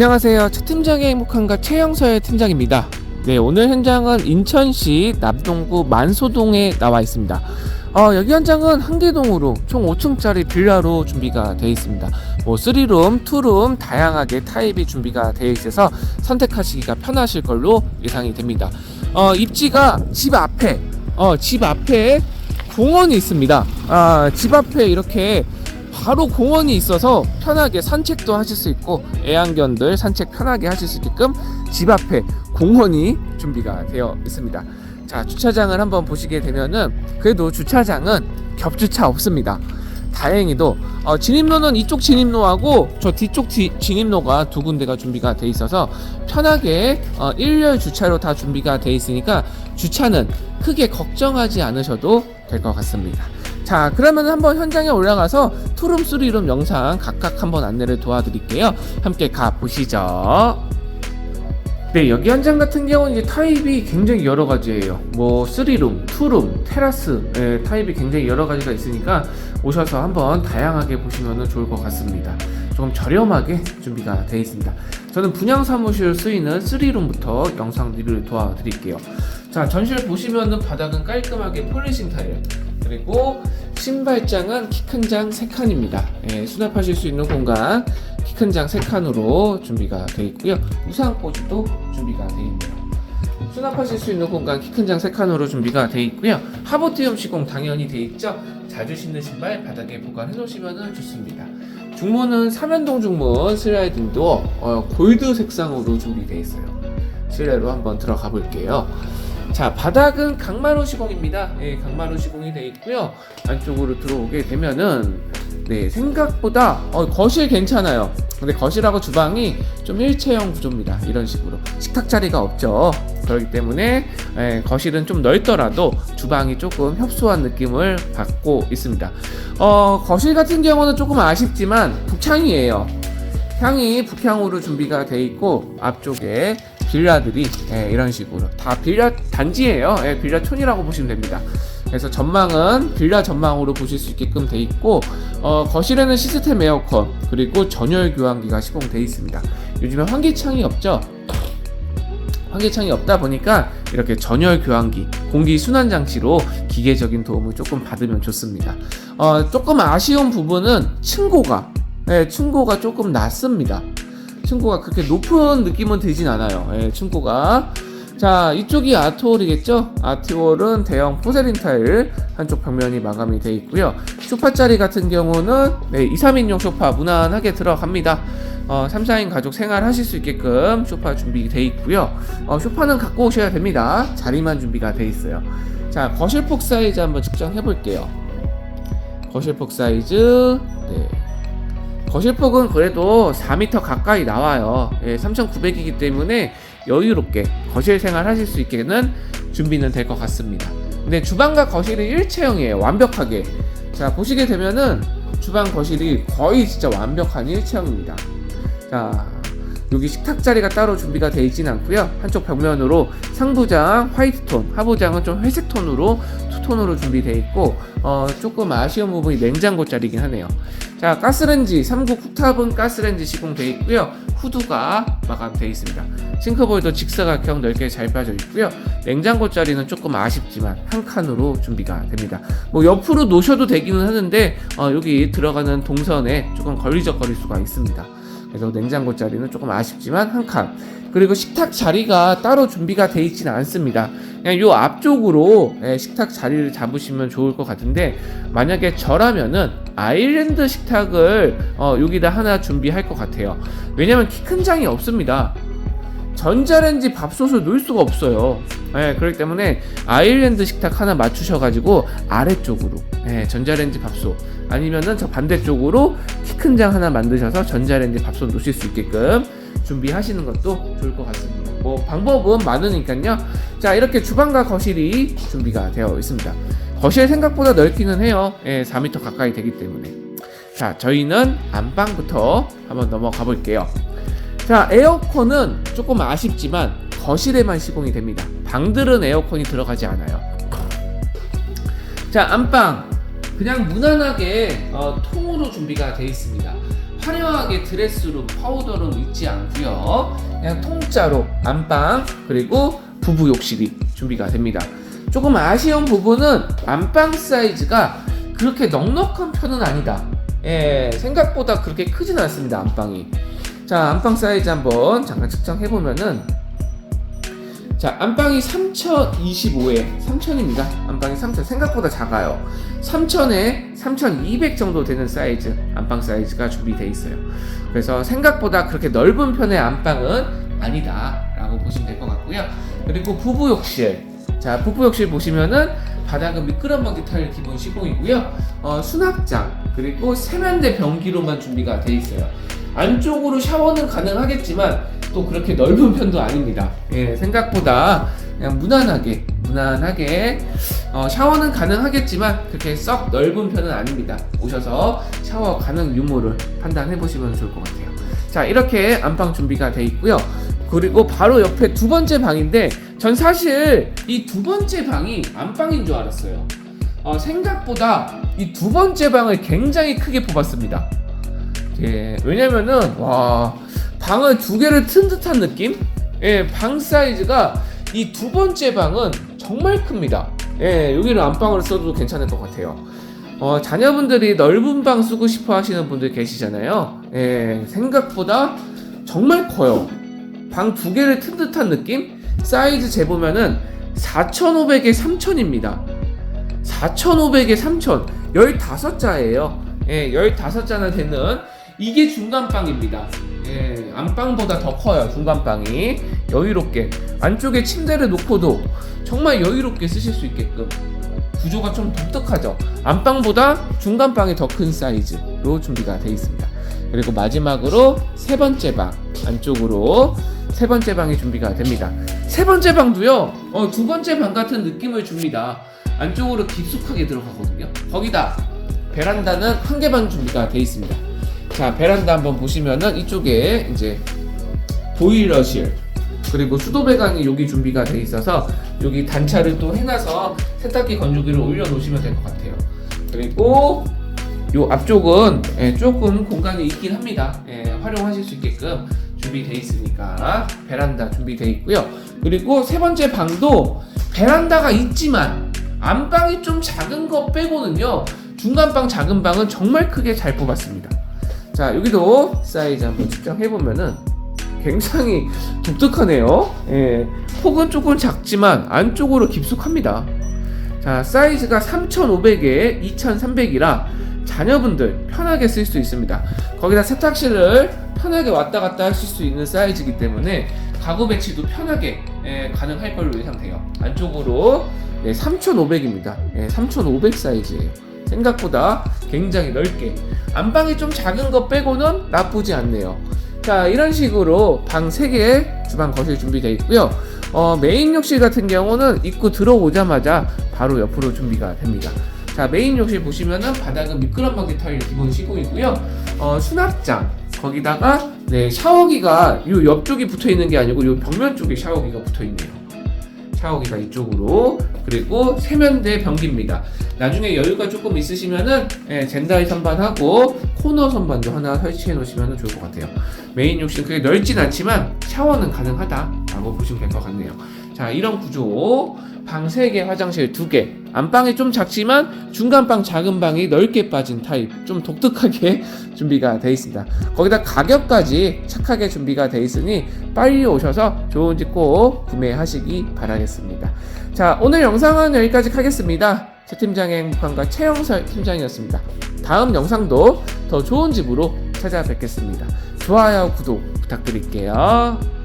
안녕하세요. 첫 팀장의 행복한가 최영서의 팀장입니다. 네, 오늘 현장은 인천시 남동구 만소동에 나와 있습니다. 어, 여기 현장은 한계동으로 총 5층짜리 빌라로 준비가 되어 있습니다. 뭐 3룸, 2룸 다양하게 타입이 준비가 되어 있어서 선택하시기가 편하실 걸로 예상이 됩니다. 어, 입지가 집 앞에 어, 집 앞에 공원이 있습니다. 아, 집 앞에 이렇게 바로 공원이 있어서 편하게 산책도 하실 수 있고 애완견들 산책 편하게 하실 수 있게끔 집 앞에 공원이 준비가 되어 있습니다. 자 주차장을 한번 보시게 되면은 그래도 주차장은 겹주차 없습니다. 다행히도 어, 진입로는 이쪽 진입로하고 저 뒤쪽 지- 진입로가 두 군데가 준비가 돼 있어서 편하게 어, 일렬 주차로 다 준비가 돼 있으니까 주차는 크게 걱정하지 않으셔도 될 것 같습니다. 자 그러면 한번 현장에 올라가서 투룸 쓰리룸 영상 각각 한번 안내를 도와드릴게요. 함께 가보시죠. 네 여기 현장 같은 경우는 이제 타입이 굉장히 여러 가지예요. 뭐 3룸, 2룸, 테라스 예, 타입이 굉장히 여러 가지가 있으니까 오셔서 한번 다양하게 보시면 좋을 것 같습니다. 조금 저렴하게 준비가 되어 있습니다. 저는 분양 사무실 쓰이는 3룸부터 영상 리뷰를 도와드릴게요. 자 전실 보시면은 바닥은 깔끔하게 폴리싱 타일 그리고 신발장은 키 큰 장 3칸입니다. 예, 수납하실 수 있는 공간 키 큰 장 3칸으로 준비가 되어 있고요. 우산꽂이도 준비가 되어 있네요. 수납하실 수 있는 공간 키 큰 장 3칸으로 준비가 되어 있고요. 하버티움 시공 당연히 되어 있죠. 자주 신는 신발 바닥에 보관해 놓으시면 좋습니다. 중문은 삼연동 중문 슬라이딩도 어, 골드 색상으로 준비되어 있어요. 실내로 한번 들어가 볼게요. 자 바닥은 강마루 시공입니다. 예, 강마루 시공이 되어 있고요. 안쪽으로 들어오게 되면은 네 생각보다 어, 거실 괜찮아요. 근데 거실하고 주방이 좀 일체형 구조입니다. 이런 식으로 식탁 자리가 없죠. 그렇기 때문에 예, 거실은 좀 넓더라도 주방이 조금 협소한 느낌을 받고 있습니다. 어, 거실 같은 경우는 조금 아쉽지만 북창이에요. 향이 북향으로 준비가 돼 있고 앞쪽에 빌라들이 예, 이런 식으로 다 빌라 단지예요. 예, 빌라촌이라고 보시면 됩니다. 그래서 전망은 빌라 전망으로 보실 수 있게끔 돼 있고 어, 거실에는 시스템 에어컨 그리고 전열 교환기가 시공돼 있습니다. 요즘에 환기창이 없죠. 환기창이 없다 보니까 이렇게 전열 교환기, 공기 순환 장치로 기계적인 도움을 조금 받으면 좋습니다. 어, 조금 아쉬운 부분은 층고가, 네, 층고가 조금 낮습니다. 층고가 그렇게 높은 느낌은 들진 않아요. 예, 층고가. 자, 이쪽이 아트홀이겠죠? 아트홀은 대형 포세린 타일 한쪽 벽면이 마감이 되어 있고요. 소파 자리 같은 경우는 네, 2, 3인용 소파 무난하게 들어갑니다. 어, 3, 4인 가족 생활하실 수 있게끔 소파 준비되어 있고요. 어, 소파는 갖고 오셔야 됩니다. 자리만 준비가 되어 있어요. 자, 거실폭 사이즈 한번 측정해 볼게요. 거실폭 사이즈 네. 거실폭은 그래도 4m 가까이 나와요. 예, 3,900이기 때문에 여유롭게 거실 생활 하실 수 있게는 준비는 될 것 같습니다. 근데 주방과 거실이 일체형이에요. 완벽하게. 자, 보시게 되면은 주방 거실이 거의 진짜 완벽한 일체형입니다. 자, 여기 식탁 자리가 따로 준비가 되어 있진 않고요. 한쪽 벽면으로 상부장 화이트 톤, 하부장은 좀 회색 톤으로 투톤으로 준비되어 있고 어, 조금 아쉬운 부분이 냉장고 자리긴 하네요. 자, 가스렌지 3구 쿡탑은 가스렌지 시공되어 있고요. 후드가 마감되어 있습니다. 싱크볼도 직사각형 넓게 잘 빠져 있고요. 냉장고 자리는 조금 아쉽지만 한 칸으로 준비가 됩니다. 뭐 옆으로 놓으셔도 되기는 하는데 어, 여기 들어가는 동선에 조금 걸리적거릴 수가 있습니다. 그래서 냉장고 자리는 조금 아쉽지만 한 칸. 그리고 식탁 자리가 따로 준비가 되어 있지는 않습니다. 그냥 요 앞쪽으로 예, 식탁 자리를 잡으시면 좋을 것 같은데 만약에 저라면은 아일랜드 식탁을 어, 여기다 하나 준비할 것 같아요. 왜냐면 키 큰 장이 없습니다. 전자레인지 밥솥을 놓을 수가 없어요. 예, 그렇기 때문에 아일랜드 식탁 하나 맞추셔가지고 아래쪽으로 예, 전자레인지 밥솥 아니면은 저 반대쪽으로 키 큰 장 하나 만드셔서 전자레인지 밥솥 놓으실 수 있게끔 준비하시는 것도 좋을 것 같습니다. 뭐 방법은 많으니까요. 자 이렇게 주방과 거실이 준비가 되어 있습니다. 거실 생각보다 넓기는 해요. 예, 4m 가까이 되기 때문에. 자 저희는 안방부터 한번 넘어가 볼게요. 자 에어컨은 조금 아쉽지만 거실에만 시공이 됩니다. 방들은 에어컨이 들어가지 않아요. 자 안방 그냥 무난하게 어, 통으로 준비가 되어 있습니다. 화려하게 드레스룸, 파우더룸 있지 않고요. 그냥 통짜로 안방 그리고 부부 욕실이 준비가 됩니다. 조금 아쉬운 부분은 안방 사이즈가 그렇게 넉넉한 편은 아니다. 예, 생각보다 그렇게 크진 않습니다. 안방이. 자, 안방 사이즈 한번 잠깐 측정해 보면은 자, 안방이 3025에 3000입니다. 안방이 3000 생각보다 작아요. 3000에 3200 정도 되는 사이즈 안방 사이즈가 준비되어 있어요. 그래서 생각보다 그렇게 넓은 편의 안방은 아니다라고 보시면 될 것 같고요. 그리고 부부 욕실. 자, 욕실 보시면은 바닥은 미끄럼방지 타일 기본 시공이고요. 어, 수납장 그리고 세면대 변기로만 준비가 되어 있어요. 안쪽으로 샤워는 가능하겠지만 또 그렇게 넓은 편도 아닙니다. 예, 생각보다 그냥 무난하게 무난하게 어, 샤워는 가능하겠지만 그렇게 썩 넓은 편은 아닙니다. 오셔서 샤워 가능 유무를 판단해 보시면 좋을 것 같아요. 자 이렇게 안방 준비가 돼 있고요. 그리고 바로 옆에 두 번째 방인데 전 사실 이 두 번째 방이 안방인 줄 알았어요. 어, 생각보다 이 두 번째 방을 굉장히 크게 뽑았습니다. 예, 왜냐면은 와 방을 두 개를 튼 듯한 느낌? 예, 방 사이즈가 이 두 번째 방은 정말 큽니다. 예, 여기를 안방으로 써도 괜찮을 것 같아요. 어, 자녀분들이 넓은 방 쓰고 싶어 하시는 분들 계시잖아요. 예, 생각보다 정말 커요. 방 두 개를 튼 듯한 느낌? 사이즈 재보면은 4,500에 3,000입니다. 4,500에 3,000. 15자예요. 예, 15자나 되는 이게 중간방입니다. 예, 안방보다 더 커요, 중간방이. 여유롭게. 안쪽에 침대를 놓고도 정말 여유롭게 쓰실 수 있게끔. 구조가 좀 독특하죠. 안방보다 중간방이 더 큰 사이즈로 준비가 되어 있습니다. 그리고 마지막으로 세 번째 방 안쪽으로 세 번째 방이 준비가 됩니다. 세 번째 방도요, 어, 두 번째 방 같은 느낌을 줍니다. 안쪽으로 깊숙하게 들어가거든요. 거기다 베란다는 한 개 방 준비가 되어 있습니다. 자, 베란다 한번 보시면은 이쪽에 이제 보일러실 그리고 수도 배관이 여기 준비가 돼 있어서 여기 단차를 또 해놔서 세탁기 건조기를 올려 놓으시면 될 것 같아요. 그리고 요 앞쪽은 예, 조금 공간이 있긴 합니다. 예, 활용하실 수 있게끔 준비돼 있으니까 베란다 준비돼 있고요. 그리고 세 번째 방도 베란다가 있지만 안방이 좀 작은 거 빼고는요 중간 방 작은 방은 정말 크게 잘 뽑았습니다. 자 여기도 사이즈 한번 측정해 보면은 굉장히 독특하네요. 예, 폭은 조금 작지만 안쪽으로 깊숙합니다. 자 사이즈가 3,500에 2,300이라 자녀분들 편하게 쓸 수 있습니다. 거기다 세탁실을 편하게 왔다 갔다 하실 수 있는 사이즈이기 때문에 가구 배치도 편하게 예, 가능할 걸로 예상돼요. 안쪽으로 네, 3,500입니다. 예, 3,500 사이즈예요. 생각보다 굉장히 넓게 안방이 좀 작은 거 빼고는 나쁘지 않네요. 자 이런 식으로 방 3개 주방 거실 준비되어 있고요. 어, 메인 욕실 같은 경우는 입구 들어오자마자 바로 옆으로 준비가 됩니다. 자 메인 욕실 보시면은 바닥은 미끄럼방지 타일 기본 시공이고요. 어, 수납장 거기다가 네 샤워기가 이 옆쪽이 붙어 있는 게 아니고 이 벽면 쪽에 샤워기가 붙어 있네요. 샤워기가 이쪽으로 그리고 세면대 변기입니다. 나중에 여유가 조금 있으시면은 예, 젠다이 선반하고 코너 선반도 하나 설치해 놓으시면 좋을 것 같아요. 메인 욕실 그게 넓진 않지만 샤워는 가능하다라고 보시면 될 것 같네요. 자 이런 구조 방 3개 화장실 2개. 안방이 좀 작지만 중간방 작은 방이 넓게 빠진 타입. 좀 독특하게 준비가 되어 있습니다. 거기다 가격까지 착하게 준비가 되어 있으니 빨리 오셔서 좋은 집 꼭 구매하시기 바라겠습니다. 자 오늘 영상은 여기까지 하겠습니다. 최 팀장의 행복함과 최영설 팀장이었습니다. 다음 영상도 더 좋은 집으로 찾아뵙겠습니다. 좋아요 구독 부탁드릴게요